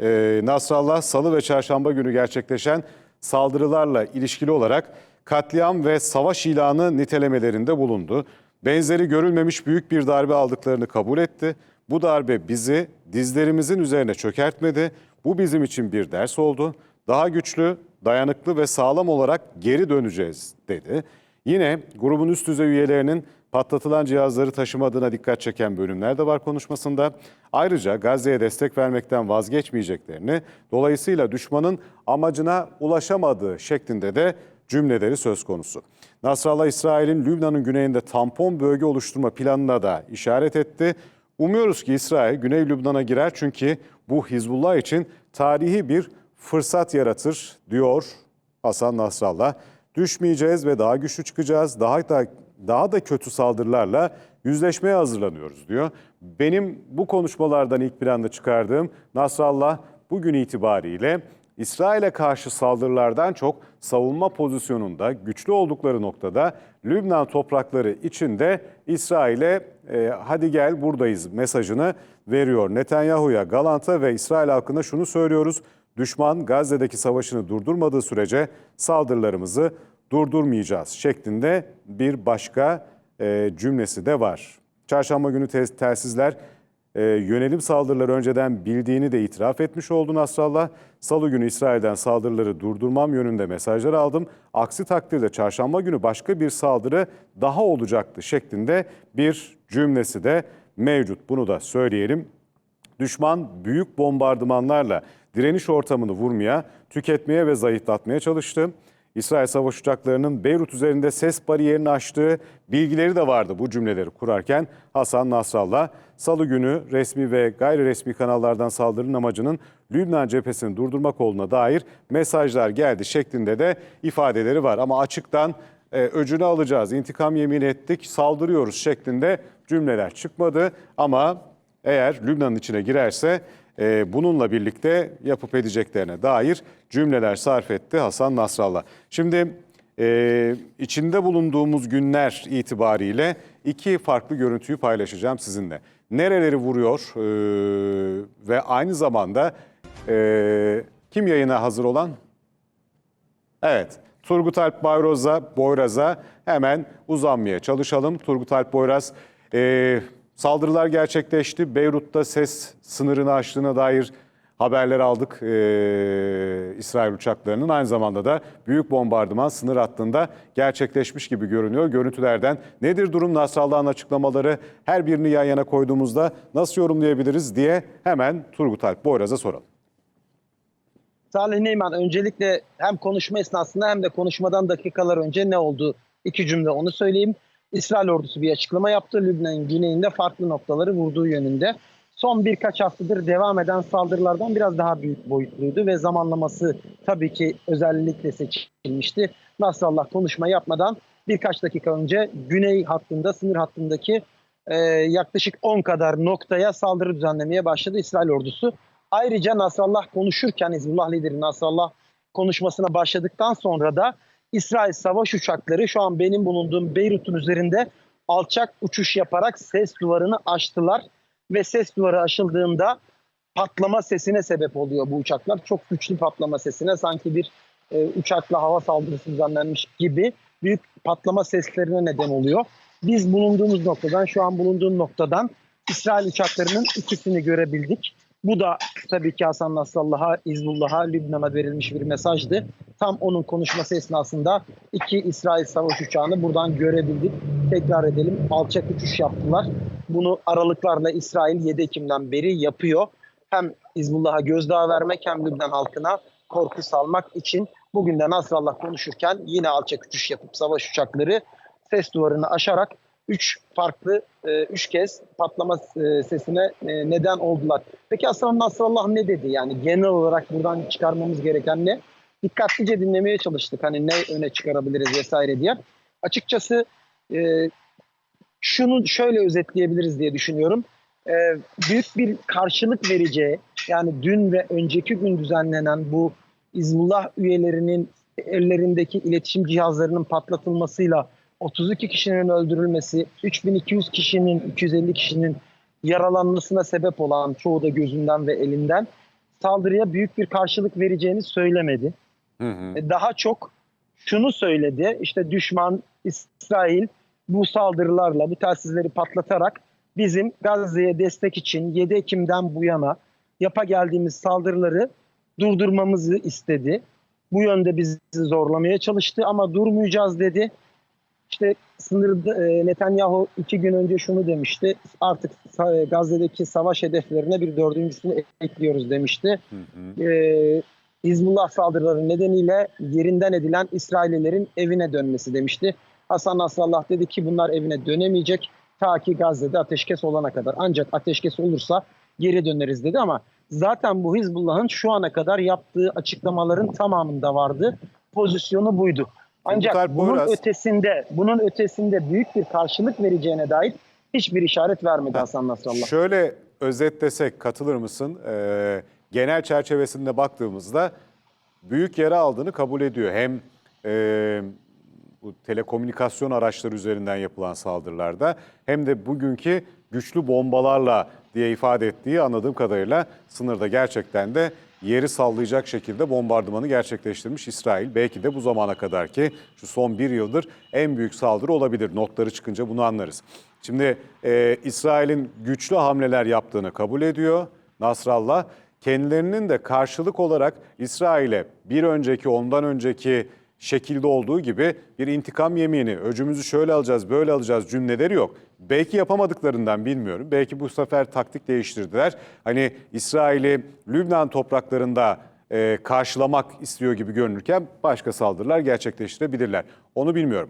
e, Nasrallah salı ve çarşamba günü gerçekleşen saldırılarla ilişkili olarak katliam ve savaş ilanı nitelemelerinde bulundu. Benzeri görülmemiş büyük bir darbe aldıklarını kabul etti. Bu darbe bizi dizlerimizin üzerine çökertmedi. Bu bizim için bir ders oldu. Daha güçlü, dayanıklı ve sağlam olarak geri döneceğiz dedi. Yine grubun üst düzey üyelerinin patlatılan cihazları taşımadığına dikkat çeken bölümler de var konuşmasında. Ayrıca Gazze'ye destek vermekten vazgeçmeyeceklerini, dolayısıyla düşmanın amacına ulaşamadığı şeklinde de cümleleri söz konusu. Nasrallah İsrail'in Lübnan'ın güneyinde tampon bölge oluşturma planına da işaret etti. Umuyoruz ki İsrail Güney Lübnan'a girer çünkü bu Hizbullah için tarihi bir fırsat yaratır diyor Hasan Nasrallah. Düşmeyeceğiz ve daha güçlü çıkacağız. Daha da daha da kötü saldırılarla yüzleşmeye hazırlanıyoruz diyor. Benim bu konuşmalardan ilk planda çıkardığım Nasrallah bugün itibariyle İsrail'e karşı saldırılardan çok savunma pozisyonunda güçlü oldukları noktada Lübnan toprakları içinde İsrail'e e, hadi gel buradayız mesajını veriyor. Netanyahu'ya, Galant'a ve İsrail halkına şunu söylüyoruz. Düşman Gazze'deki savaşını durdurmadığı sürece saldırılarımızı durdurmayacağız şeklinde bir başka e, cümlesi de var. Çarşamba günü tes- telsizler e, yönelim saldırıları önceden bildiğini de itiraf etmiş oldu Nasrallah. Salı günü İsrail'den saldırıları durdurmam yönünde mesajlar aldım. Aksi takdirde çarşamba günü başka bir saldırı daha olacaktı şeklinde bir cümlesi de mevcut. Bunu da söyleyelim. Düşman büyük bombardımanlarla direniş ortamını vurmaya, tüketmeye ve zayıflatmaya çalıştı. İsrail savaş uçaklarının Beyrut üzerinde ses bariyerini aştığı bilgileri de vardı bu cümleleri kurarken Hasan Nasrallah. Salı günü resmi ve gayri resmi kanallardan saldırının amacının Lübnan cephesini durdurmak olduğuna dair mesajlar geldi şeklinde de ifadeleri var. Ama açıktan e, öcünü alacağız, intikam yemin ettik, saldırıyoruz şeklinde cümleler çıkmadı. Ama eğer Lübnan'ın içine girerse e, bununla birlikte yapıp edeceklerine dair cümleler sarf etti Hasan Nasrallah. Şimdi e, içinde bulunduğumuz günler itibariyle iki farklı görüntüyü paylaşacağım sizinle. Nereleri vuruyor e, ve aynı zamanda e, kim yayına hazır olan? Evet, Turgut Alp Boyraz'a, Boyraz'a hemen uzanmaya çalışalım. Turgut Alp Boyraz, e, saldırılar gerçekleşti. Beyrut'ta ses sınırını aştığına dair haberler aldık e, İsrail uçaklarının. Aynı zamanda da büyük bombardıman sınır hattında gerçekleşmiş gibi görünüyor. Görüntülerden nedir durum Nasrallah'ın açıklamaları her birini yan yana koyduğumuzda nasıl yorumlayabiliriz diye hemen Turgut Alp Boyraz'a soralım. Salih Neyman öncelikle hem konuşma esnasında hem de konuşmadan dakikalar önce ne oldu? İki cümle onu söyleyeyim. İsrail ordusu bir açıklama yaptı. Lübnan'ın güneyinde farklı noktaları vurduğu yönünde. Son birkaç haftadır devam eden saldırılardan biraz daha büyük boyutluydu ve zamanlaması tabii ki özellikle seçilmişti. Nasrallah konuşma yapmadan birkaç dakika önce güney hattında, sınır hattındaki e, yaklaşık 10 kadar noktaya saldırı düzenlemeye başladı İsrail ordusu. Ayrıca Nasrallah konuşurken Hizbullah lideri Nasrallah konuşmasına başladıktan sonra da İsrail savaş uçakları şu an benim bulunduğum Beyrut'un üzerinde alçak uçuş yaparak ses duvarını aştılar ve ses duvarı aşıldığında patlama sesine sebep oluyor bu uçaklar. Çok güçlü patlama sesine sanki bir e, uçakla hava saldırısı düzenlenmiş gibi büyük patlama seslerine neden oluyor. Biz bulunduğumuz noktadan şu an bulunduğum noktadan İsrail uçaklarının ikisini görebildik. Bu da tabii ki Hasan Nasrallah'a, İzbullah'a, Lübnan'a verilmiş bir mesajdı. Tam onun konuşması esnasında iki İsrail savaş uçağını buradan görebildik. Tekrar edelim alçak uçuş yaptılar. Bunu aralıklarla İsrail 7 Ekim'den beri yapıyor. Hem İzbullah'a gözdağı vermek hem Lübnan halkına korku salmak için bugün de Nasrallah konuşurken yine alçak uçuş yapıp savaş uçakları ses duvarını aşarak üç farklı, e, üç kez patlama e, sesine e, neden oldular. Peki Hasan Nasrallah ne dedi? Yani genel olarak buradan çıkarmamız gereken ne? Dikkatlice dinlemeye çalıştık. Hani ne öne çıkarabiliriz vesaire diye. Açıkçası e, şunu şöyle özetleyebiliriz diye düşünüyorum. E, büyük bir karşılık vereceği, yani dün ve önceki gün düzenlenen bu İzmullah üyelerinin ellerindeki iletişim cihazlarının patlatılmasıyla 32 kişinin öldürülmesi, 3200 kişinin, 250 kişinin yaralanmasına sebep olan çoğu da gözünden ve elinden saldırıya büyük bir karşılık vereceğini söylemedi. Hı hı. E, Daha çok şunu söyledi. İşte düşman İsrail bu saldırılarla bu telsizleri patlatarak bizim Gazze'ye destek için 7 Ekim'den bu yana yapa geldiğimiz saldırıları durdurmamızı istedi. Bu yönde bizi zorlamaya çalıştı ama durmayacağız dedi. İşte sınırda e, Netanyahu iki gün önce şunu demişti. Artık sa- Gazze'deki savaş hedeflerine bir dördüncüsünü ekliyoruz demişti. Hı hı. Ee, Hizbullah saldırıları nedeniyle yerinden edilen İsraillilerin evine dönmesi demişti. Hasan Nasrallah dedi ki bunlar evine dönemeyecek ta ki Gazze'de ateşkes olana kadar. Ancak ateşkes olursa geri döneriz dedi ama zaten bu Hizbullah'ın şu ana kadar yaptığı açıklamaların tamamında vardı. Pozisyonu buydu. Ancak Muhtar bunun Poyraz- ötesinde, bunun ötesinde büyük bir karşılık vereceğine dair hiçbir işaret vermedi Hasan Nasrallah. Şöyle özetlesek katılır mısın? Ee, genel çerçevesinde baktığımızda büyük yara aldığını kabul ediyor. Hem e, bu telekomünikasyon araçları üzerinden yapılan saldırılarda hem de bugünkü güçlü bombalarla diye ifade ettiği anladığım kadarıyla sınırda gerçekten de yeri sallayacak şekilde bombardımanı gerçekleştirmiş İsrail. Belki de bu zamana kadarki şu son bir yıldır en büyük saldırı olabilir. Notları çıkınca bunu anlarız. Şimdi e, İsrail'in güçlü hamleler yaptığını kabul ediyor Nasrallah. Kendilerinin de karşılık olarak İsrail'e bir önceki ondan önceki şekilde olduğu gibi bir intikam yemini, öcümüzü şöyle alacağız, böyle alacağız cümleleri yok. Belki yapamadıklarından bilmiyorum. Belki bu sefer taktik değiştirdiler. Hani İsrail'i Lübnan topraklarında e, karşılamak istiyor gibi görünürken başka saldırılar gerçekleştirebilirler. Onu bilmiyorum.